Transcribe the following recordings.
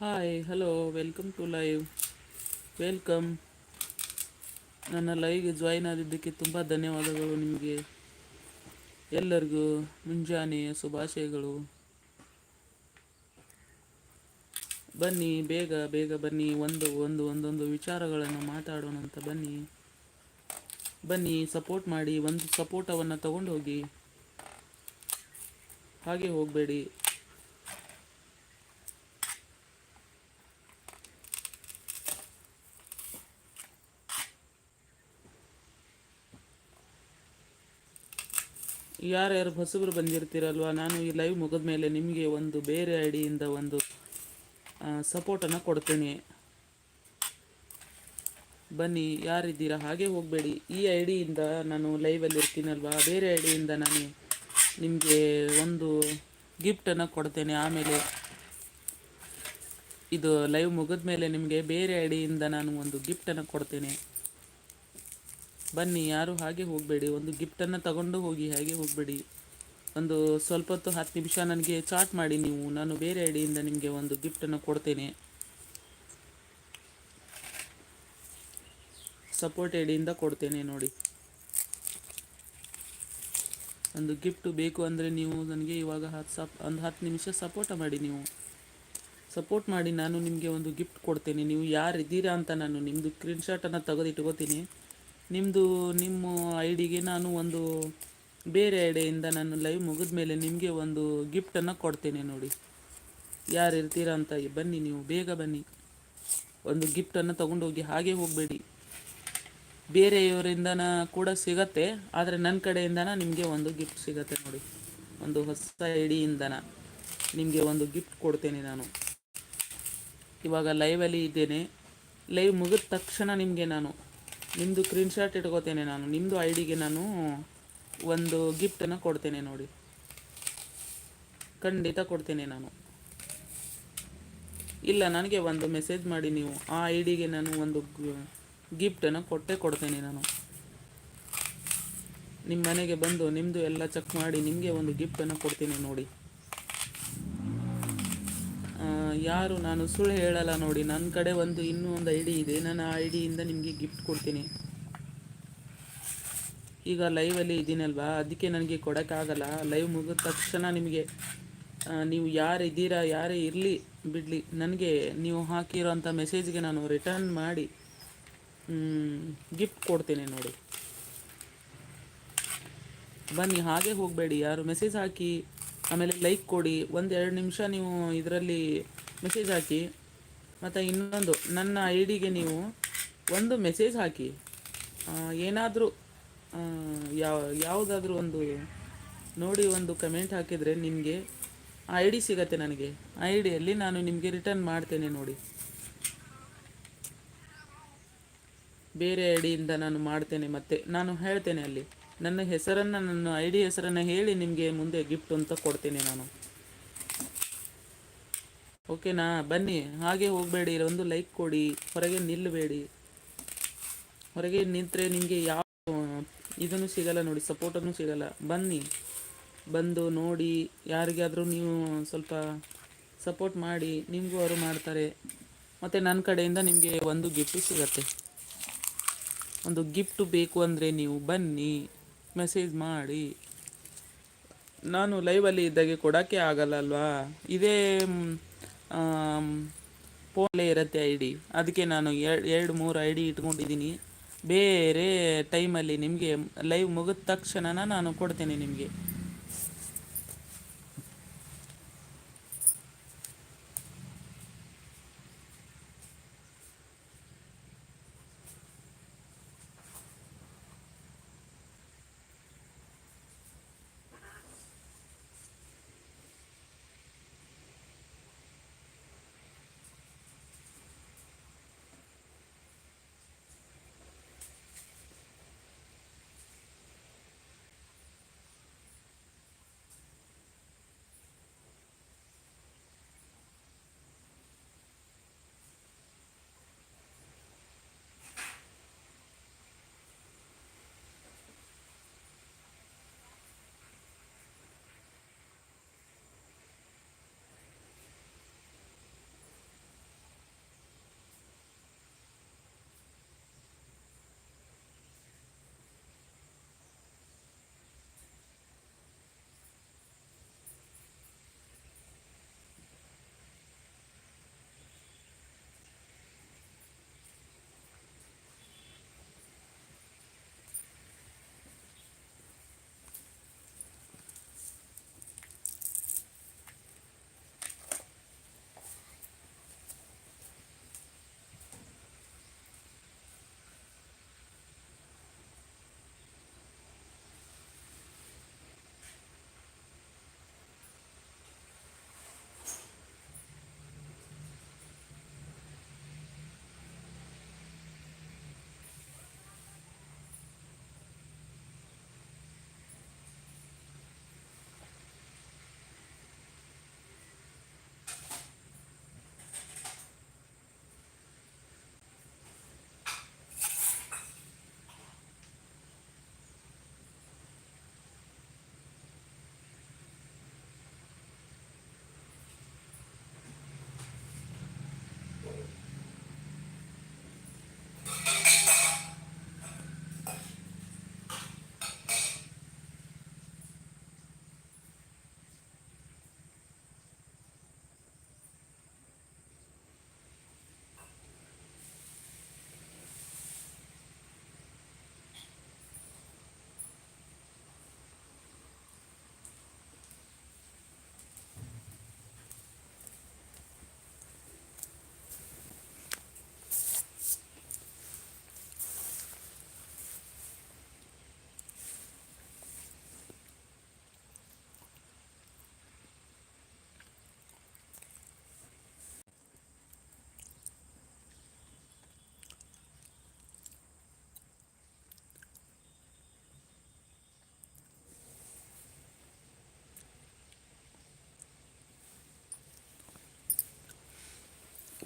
Hi hello welcome to live welcome ನನ್ನ ಲೈವ್ಗೆ join ಆದಿದ್ದಕ್ಕೆ ತುಂಬ ಧನ್ಯವಾದಗಳು ನಿಮಗೆ. ಎಲ್ಲರಿಗೂ ಮುಂಜಾನೆಯ ಶುಭಾಶಯಗಳು. ಬನ್ನಿ, ಬೇಗ ಬೇಗ ಬನ್ನಿ, ಒಂದು ಒಂದು, ಒಂದೊಂದು ವಿಚಾರಗಳನ್ನು ಮಾತಾಡೋಣ ಅಂತ ಬನ್ನಿ. ಬನ್ನಿ ಸಪೋರ್ಟ್ ಮಾಡಿ, ಒಂದು ಸಪೋರ್ಟವನ್ನು ತಗೊಂಡು ಹೋಗಿ ಹಾಗೆ ಹೋಗಬೇಡಿ. ಯಾರ್ಯಾರು ಹೊಸಬರು ಬಂದಿರ್ತೀರಲ್ವ? ನಾನು ಈ ಲೈವ್ ಮುಗಿದ ಮೇಲೆ ನಿಮಗೆ ಒಂದು ಬೇರೆ ಐಡಿಯಿಂದ ಒಂದು ಸಪೋರ್ಟನ್ನು ಕೊಡ್ತೇನೆ. ಬನ್ನಿ, ಯಾರಿದ್ದೀರಾ? ಹಾಗೆ ಹೋಗಬೇಡಿ. ಈ ಐ ಡಿಯಿಂದ ನಾನು ಲೈವಲ್ಲಿ ಇರ್ತೀನಲ್ವಾ? ಬೇರೆ ಐಡಿಯಿಂದ ಡಿಯಿಂದ ನಾನು ನಿಮಗೆ ಒಂದು ಗಿಫ್ಟನ್ನು ಕೊಡ್ತೇನೆ. ಆಮೇಲೆ ಇದು ಲೈವ್ ಮುಗಿದ ಮೇಲೆ ನಿಮಗೆ ಬೇರೆ ಐಡಿಯಿಂದ ಡಿಯಿಂದ ನಾನು ಒಂದು ಗಿಫ್ಟನ್ನು ಕೊಡ್ತೇನೆ. ಬನ್ನಿ, ಯಾರು ಹಾಗೆ ಹೋಗಬೇಡಿ. ಒಂದು ಗಿಫ್ಟನ್ನು ತಗೊಂಡು ಹೋಗಿ ಹಾಗೆ ಹೋಗಬೇಡಿ. ಒಂದು ಸ್ವಲ್ಪ ಹೊತ್ತು ಹತ್ತು ನಿಮಿಷ ನನಗೆ ಚಾಟ್ ಮಾಡಿ ನೀವು. ನಾನು ಬೇರೆ ಐಡಿಯಿಂದ ನಿಮಗೆ ಒಂದು ಗಿಫ್ಟನ್ನು ಕೊಡ್ತೇನೆ. ಸಪೋರ್ಟ್ ಐಡಿಯಿಂದ ಕೊಡ್ತೇನೆ ನೋಡಿ. ಒಂದು ಗಿಫ್ಟ್ ಬೇಕು ಅಂದರೆ ನೀವು ನನಗೆ ಇವಾಗ ಹತ್ತು ಸಪ್, ಒಂದು ಹತ್ತು ನಿಮಿಷ ಸಪೋರ್ಟ್ ಮಾಡಿ ನೀವು. ಸಪೋರ್ಟ್ ಮಾಡಿ ನಾನು ನಿಮಗೆ ಒಂದು ಗಿಫ್ಟ್ ಕೊಡ್ತೇನೆ. ನೀವು ಯಾರಿದ್ದೀರಾ ಅಂತ ನಾನು ನಿಮ್ಮದು ಸ್ಕ್ರೀನ್ಶಾಟನ್ನು ತೆಗೆದು ಇಟ್ಕೋತೀನಿ ನಿಮ್ಮದು ನಿಮ್ಮ ಐ ಡಿಗೆ ನಾನು ಒಂದು ಬೇರೆ ಐಡಿಯಿಂದ ನಾನು ಲೈವ್ ಮುಗಿದ ಮೇಲೆ ನಿಮಗೆ ಒಂದು ಗಿಫ್ಟನ್ನು ಕೊಡ್ತೇನೆ ನೋಡಿ. ಯಾರು ಇರ್ತೀರಾ ಅಂತ ಬನ್ನಿ ನೀವು, ಬೇಗ ಬನ್ನಿ. ಒಂದು ಗಿಫ್ಟನ್ನು ತೊಗೊಂಡೋಗಿ ಹಾಗೆ ಹೋಗಬೇಡಿ. ಬೇರೆಯವರಿಂದನ ಕೂಡ ಸಿಗತ್ತೆ, ಆದರೆ ನನ್ನ ಕಡೆಯಿಂದನ ನಿಮಗೆ ಒಂದು ಗಿಫ್ಟ್ ಸಿಗತ್ತೆ ನೋಡಿ. ಒಂದು ಹೊಸ ಐಡಿಯಿಂದನ ನಿಮಗೆ ಒಂದು ಗಿಫ್ಟ್ ಕೊಡ್ತೇನೆ ನಾನು. ಇವಾಗ ಲೈವಲ್ಲಿ ಇದ್ದೇನೆ. ಲೈವ್ ಮುಗಿದ ತಕ್ಷಣ ನಿಮಗೆ ನಾನು ನಿಮ್ಮದು ಸ್ಕ್ರೀನ್ಶಾಟ್ ಇಟ್ಕೋತೇನೆ ನಾನು. ನಿಮ್ಮದು ಐ ಡಿಗೆ ನಾನು ಒಂದು ಗಿಫ್ಟನ್ನು ಕೊಡ್ತೇನೆ ನೋಡಿ. ಖಂಡಿತ ಕೊಡ್ತೇನೆ ನಾನು. ಇಲ್ಲ, ನನಗೆ ಒಂದು ಮೆಸೇಜ್ ಮಾಡಿ ನೀವು. ಆ ಐ ಡಿಗೆ ನಾನು ಒಂದು ಗಿಫ್ಟನ್ನು ಕೊಟ್ಟೇ ಕೊಡ್ತೇನೆ ನಾನು. ನಿಮ್ಮ ಮನೆಗೆ ಬಂದು ನಿಮ್ಮದು ಎಲ್ಲ ಚೆಕ್ ಮಾಡಿ, ನಿಮಗೆ ಒಂದು ಗಿಫ್ಟನ್ನು ಕೊಡ್ತೀನಿ ನೋಡಿ. ಯಾರು ನಾನು ಸುಳ್ಳು ಹೇಳಲ್ಲ ನೋಡಿ. ನನ್ನ ಕಡೆ ಒಂದು ಇನ್ನೂ ಒಂದು ಐ ಡಿ ಇದೆ. ನಾನು ಆ ಐ ಡಿಯಿಂದ ನಿಮಗೆ ಗಿಫ್ಟ್ ಕೊಡ್ತೀನಿ. ಈಗ ಲೈವಲ್ಲಿ ಇದ್ದೀನಲ್ವಾ? ಅದಕ್ಕೆ ನನಗೆ ಕೊಡೋಕ್ಕಾಗಲ್ಲ. ಲೈವ್ ಮುಗಿದ ತಕ್ಷಣ ನಿಮಗೆ ನೀವು ಯಾರು ಇದ್ದೀರಾ, ಯಾರೇ ಇರಲಿ, ಬಿಡಲಿ. ನನಗೆ ನೀವು ಹಾಕಿರೋಂಥ ಮೆಸೇಜ್ಗೆ ನಾನು ರಿಟರ್ನ್ ಮಾಡಿ ಗಿಫ್ಟ್ ಕೊಡ್ತೀನಿ ನೋಡಿ. ಬನ್ನಿ, ಹಾಗೆ ಹೋಗಬೇಡಿ. ಯಾರು ಮೆಸೇಜ್ ಹಾಕಿ ಆಮೇಲೆ ಲೈಕ್ ಕೊಡಿ. ಒಂದು ಎರಡು ನಿಮಿಷ ನೀವು ಇದರಲ್ಲಿ ಮೆಸೇಜ್ ಹಾಕಿ. ಮತ್ತು ಇನ್ನೊಂದು, ನನ್ನ ಐ ಡಿಗೆ ನೀವು ಒಂದು ಮೆಸೇಜ್ ಹಾಕಿ. ಏನಾದರೂ ಯಾವ, ಯಾವುದಾದ್ರೂ ಒಂದು ನೋಡಿ ಒಂದು ಕಮೆಂಟ್ ಹಾಕಿದರೆ ನಿಮಗೆ ಐ ಡಿ ಸಿಗತ್ತೆ ನನಗೆ. ಐ ಡಿಯಲ್ಲಿ ನಾನು ನಿಮಗೆ ರಿಟರ್ನ್ ಮಾಡ್ತೇನೆ ನೋಡಿ. ಬೇರೆ ಐ ಡಿಯಿಂದ ನಾನು ಮಾಡ್ತೇನೆ ಮತ್ತೆ, ನಾನು ಹೇಳ್ತೇನೆ ಅಲ್ಲಿ. ನನ್ನ ಹೆಸರನ್ನು, ನನ್ನ ಐ ಡಿ ಹೆಸರನ್ನು ಹೇಳಿ ನಿಮಗೆ ಮುಂದೆ ಗಿಫ್ಟ್ ಅಂತ ಕೊಡ್ತೀನಿ ನಾನು. ಓಕೆನಾ ಬನ್ನಿ. ಹಾಗೆ ಹೋಗಬೇಡಿ. ಒಂದು ಲೈಕ್ ಕೊಡಿ. ಹೊರಗೆ ನಿಲ್ಲಬೇಡಿ ಹೊರಗೆ ನಿಂತರೆ ನಿಮಗೆ ಯಾವ, ಇದನ್ನು ಸಿಗಲ್ಲ ನೋಡಿ ಸಪೋರ್ಟನ್ನು ಸಿಗಲ್ಲ. ಬನ್ನಿ. ಬಂದು ನೋಡಿ, ಯಾರಿಗಾದರೂ ನೀವು ಸ್ವಲ್ಪ ಸಪೋರ್ಟ್ ಮಾಡಿ, ನಿಮಗೂ ಅವರು ಮಾಡ್ತಾರೆ. ಮತ್ತು ನನ್ನ ಕಡೆಯಿಂದ ನಿಮಗೆ ಒಂದು ಗಿಫ್ಟು ಸಿಗತ್ತೆ. ಒಂದು ಗಿಫ್ಟು ಬೇಕು ಅಂದರೆ ನೀವು ಬನ್ನಿ. ಮೆಸೇಜ್ ಮಾಡಿ. ನಾನು ಲೈವಲ್ಲಿ ಇದ್ದಾಗೆ ಕೊಡೋಕ್ಕೆ ಆಗಲ್ಲ ಅಲ್ವಾ ಇದೇ ಫೋನಲ್ಲೇ ಇರುತ್ತೆ ಐ ಡಿ ಅದಕ್ಕೆ ನಾನು ಎರಡು ಎರಡು, ಮೂರು ಐ ಡಿ ಇಟ್ಕೊಂಡಿದ್ದೀನಿ. ಬೇರೆ ಟೈಮಲ್ಲಿ ನಿಮಗೆ ಲೈವ್ ಮುಗಿದ ತಕ್ಷಣ ನಾನು ಕೊಡ್ತೇನೆ ನಿಮಗೆ.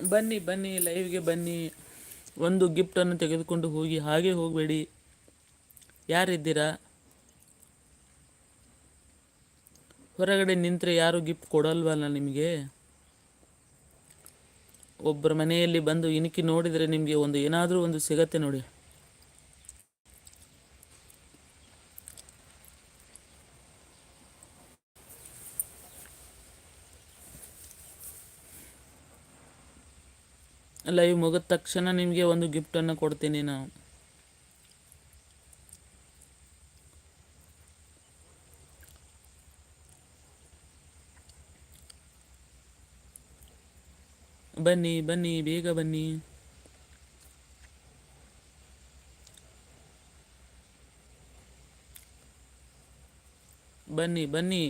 ಬನ್ನಿ ಬನ್ನಿ ಲೈವ್ಗೆ ಬನ್ನಿ. ಒಂದು ಗಿಫ್ಟನ್ನು ತೆಗೆದುಕೊಂಡು ಹೋಗಿ ಹಾಗೆ ಹೋಗಬೇಡಿ. ಯಾರಿದ್ದೀರಾ? ಹೊರಗಡೆ ನಿಂತರೆ ಯಾರು ಗಿಫ್ಟ್ ಕೊಡಲ್ವಲ್ಲ ನಿಮಗೆ? ಒಬ್ಬರ ಮನೆಯಲ್ಲಿ ಬಂದು ಇನಕಿ ನೋಡಿದರೆ ನಿಮಗೆ ಒಂದು ಏನಾದರೂ ಒಂದು ಸಿಗತ್ತೆ ನೋಡಿ. ಲೈವ್ ಮುಗಿದ ತಕ್ಷಣ ನಿಮಗೆ ಒಂದು ಗಿಫ್ಟನ್ನು ಕೊಡ್ತೀನಿ ನಾವು ಬನ್ನಿ ಬನ್ನಿ ಬೇಗ ಬನ್ನಿ. ಬನ್ನಿ ಬನ್ನಿ.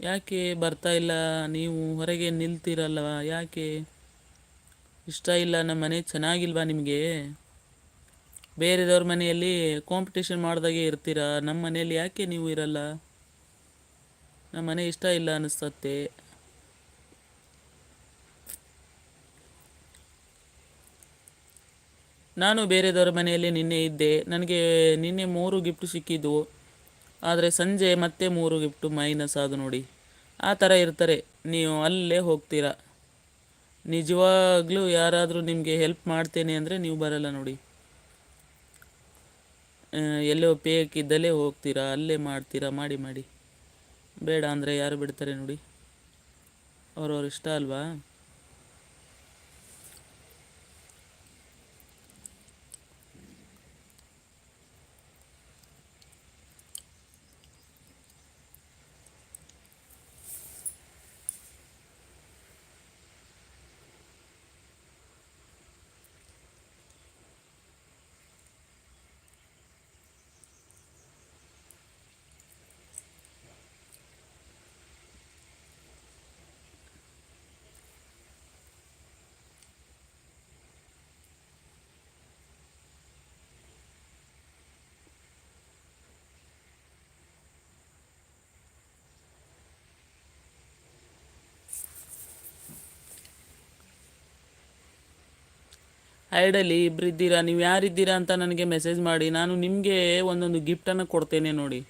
ಯಾಕೆ ಬರ್ತಾ ಇಲ್ಲ? ನೀವು ಹೊರಗೆ ನಿಲ್ತೀರಲ್ವ? ಯಾಕೆ? ಇಷ್ಟ ಇಲ್ಲ, ನಮ್ಮ ಮನೆ ಚೆನ್ನಾಗಿಲ್ವಾ ನಿಮಗೆ? ಬೇರೆದವ್ರ ಮನೆಯಲ್ಲಿ ಕಾಂಪಿಟೇಷನ್ ಮಾಡಿದಾಗೆ ಇರ್ತೀರಾ? ನಮ್ಮ ಮನೆಯಲ್ಲಿ ಯಾಕೆ ನೀವು ಇರಲ್ಲ? ನಮ್ಮ ಮನೆ ಇಷ್ಟ ಇಲ್ಲ ಅನಿಸ್ತತ್ತೆ. ನಾನು ಬೇರೆದವ್ರ ಮನೆಯಲ್ಲಿ ನಿನ್ನೆ ಇದ್ದೆ. ನನಗೆ ನಿನ್ನೆ ಮೂರು ಗಿಫ್ಟ್ ಸಿಕ್ಕಿದ್ದು. ಆದರೆ ಸಂಜೆ ಮತ್ತೆ ಮೂರು ಗಿಫ್ಟು ಮೈನಸ್ ಅದು ನೋಡಿ. ಆ ಥರ ಇರ್ತಾರೆ. ನೀವು ಅಲ್ಲೇ ಹೋಗ್ತೀರಾ. ನಿಜವಾಗ್ಲೂ ಯಾರಾದರೂ ನಿಮಗೆ ಹೆಲ್ಪ್ ಮಾಡ್ತೇನೆ ಅಂದರೆ ನೀವು ಬರಲ್ಲ ನೋಡಿ. ಎಲ್ಲೋ ಇದ್ದಲ್ಲೇ ಹೋಗ್ತೀರಾ, ಅಲ್ಲೇ ಮಾಡ್ತೀರಾ, ಮಾಡಿ ಮಾಡಿ. ಬೇಡ ಅಂದರೆ ಯಾರು ಬಿಡ್ತಾರೆ ನೋಡಿ. ಅವ್ರವ್ರ ಇಷ್ಟ ಅಲ್ವಾ? ಐಡಲ್ಲಿ ಇಬ್ಬರಿದ್ದೀರಾ ನೀವು ಯಾರಿದ್ದೀರಾ ಅಂತ ನನಗೆ ಮೆಸೇಜ್ ಮಾಡಿ. ನಾನು ನಿಮಗೆ ಒಂದೊಂದು ಗಿಫ್ಟನ್ನು ಕೊಡ್ತೇನೆ ನೋಡಿ.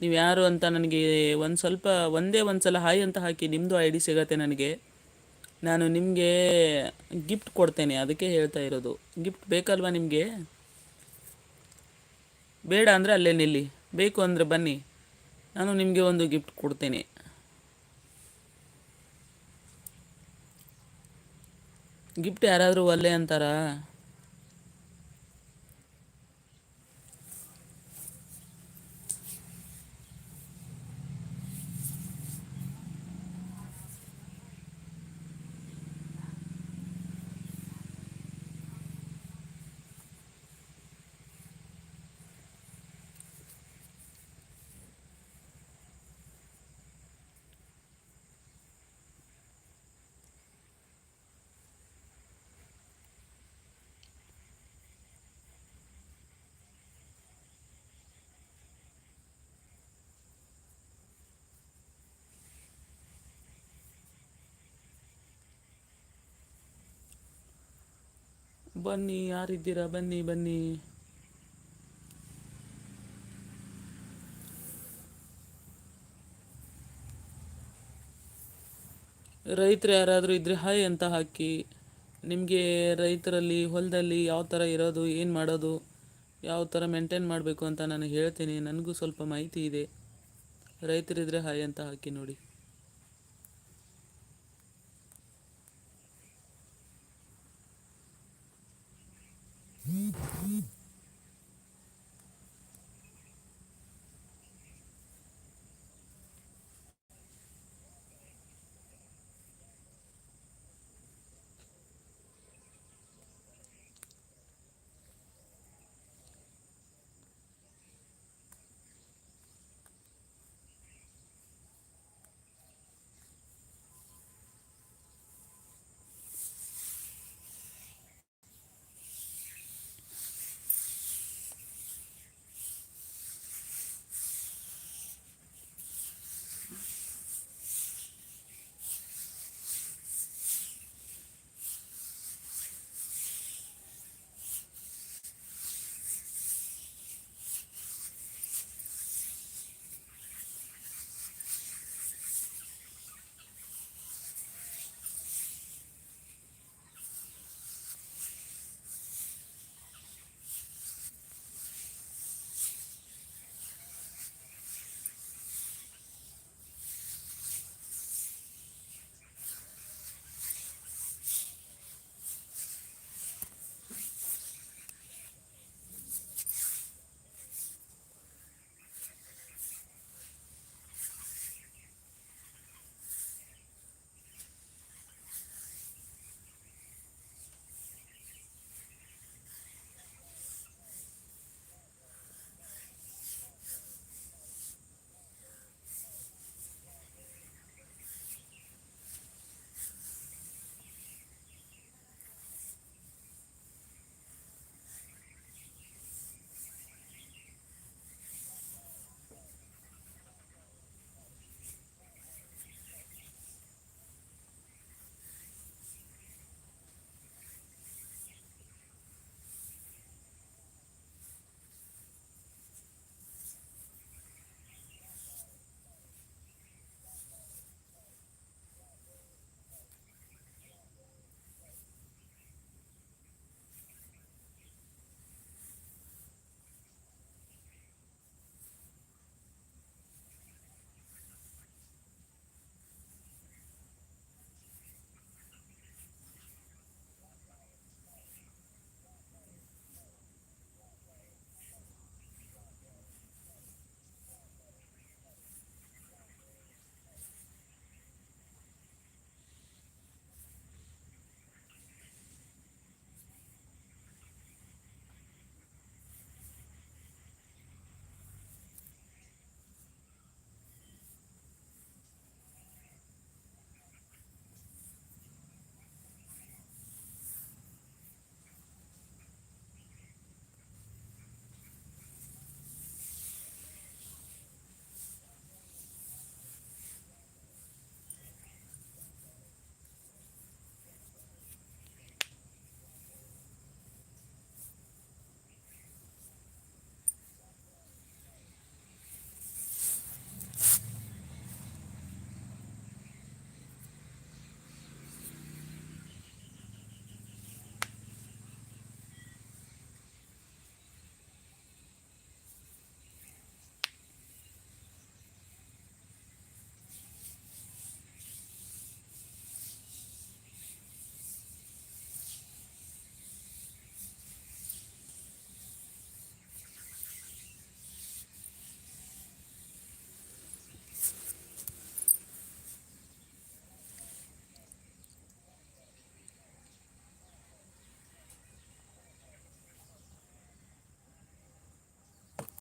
ನೀವು ಯಾರು ಅಂತ ನನಗೆ ಒಂದು ಸ್ವಲ್ಪ, ಒಂದೇ ಒಂದು ಸಲ ಹಾಯ್ ಅಂತ ಹಾಕಿ ನಿಮ್ಮದು ಐ ಡಿ ಸಿಗತ್ತೆ ನನಗೆ. ನಾನು ನಿಮಗೆ ಗಿಫ್ಟ್ ಕೊಡ್ತೇನೆ, ಅದಕ್ಕೆ ಹೇಳ್ತಾ ಇರೋದು. ಗಿಫ್ಟ್ ಬೇಕಲ್ವಾ ನಿಮಗೆ? ಬೇಡ ಅಂದರೆ ಅಲ್ಲೇ ನಿಲ್ಲಿ. ಬೇಕು ಅಂದರೆ ಬನ್ನಿ. ನಾನು ನಿಮಗೆ ಒಂದು ಗಿಫ್ಟ್ ಕೊಡ್ತೇನೆ. ಗಿಫ್ಟ್ ಯಾರಾದರೂ ಒಲ್ಲೆ ಅಂತಾರಾ? ಬನ್ನಿ, ಯಾರಿದ್ದೀರಾ? ಬನ್ನಿ ಬನ್ನಿ. ರೈತರು ಯಾರಾದರೂ ಇದ್ರೆ ಹಾಯ್ ಅಂತ ಹಾಕಿ. ನಿಮಗೆ ರೈತರಲ್ಲಿ, ಹೊಲದಲ್ಲಿ ಯಾವ ಥರ ಇರೋದು, ಏನು ಮಾಡೋದು, ಯಾವ ಥರ ಮೇಂಟೈನ್ ಮಾಡಬೇಕು ಅಂತ ನಾನು ಹೇಳ್ತೀನಿ. ನನಗೂ ಸ್ವಲ್ಪ ಮಾಹಿತಿ ಇದೆ. ರೈತರಿದ್ದರೆ ಹಾಯ್ ಅಂತ ಹಾಕಿ ನೋಡಿ.